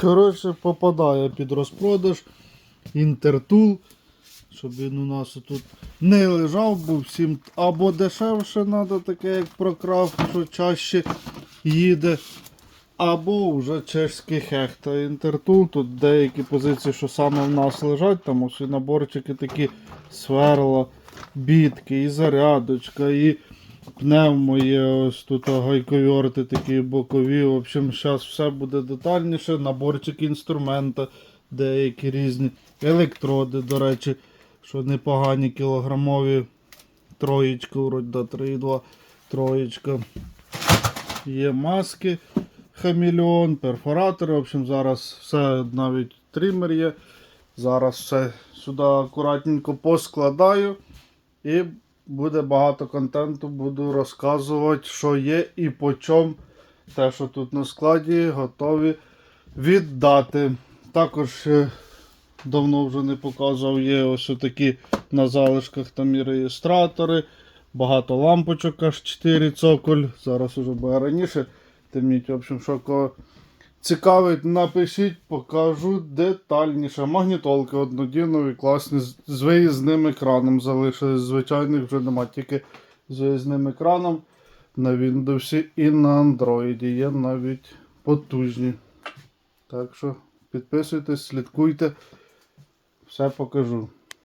Коротше, попадає під розпродаж інтертул, щоб він у нас тут не лежав, бо всім або дешевше треба, таке як прокрав, що чаще їде. Або вже чешський хехта інтертул. Тут деякі позиції, що саме в нас лежать, там ось і наборчики такі сверла, бітки, і зарядочка, і пневмо є, ось тут гайковерти такі бокові. В общем, зараз все буде детальніше. Наборчик інструмента, деякі різні. Електроди, до речі, що непогані кілограмові. Троєчка, вроді, да, 3,2 троєчка. Є маски, хамелеон, перфоратори. В общем, зараз все навіть тример є. Зараз все сюди акуратненько поскладаю. І буде багато контенту, буду розказувати, що є і по чому те, що тут на складі, готові віддати. Також е, давно вже не показував, є ось такі на залишках там і реєстратори. Багато лампочок аж 4 цоколь. Зараз уже буде раніше. Темніть, в общем, що цікавить, напишіть, покажу детальніше. Магнітолки однодіннові, класні, з виїзним екраном залишились. Звичайних вже нема, тільки з виїзним екраном на Windows і на Android. Є навіть потужні. Так що підписуйтесь, слідкуйте, все покажу.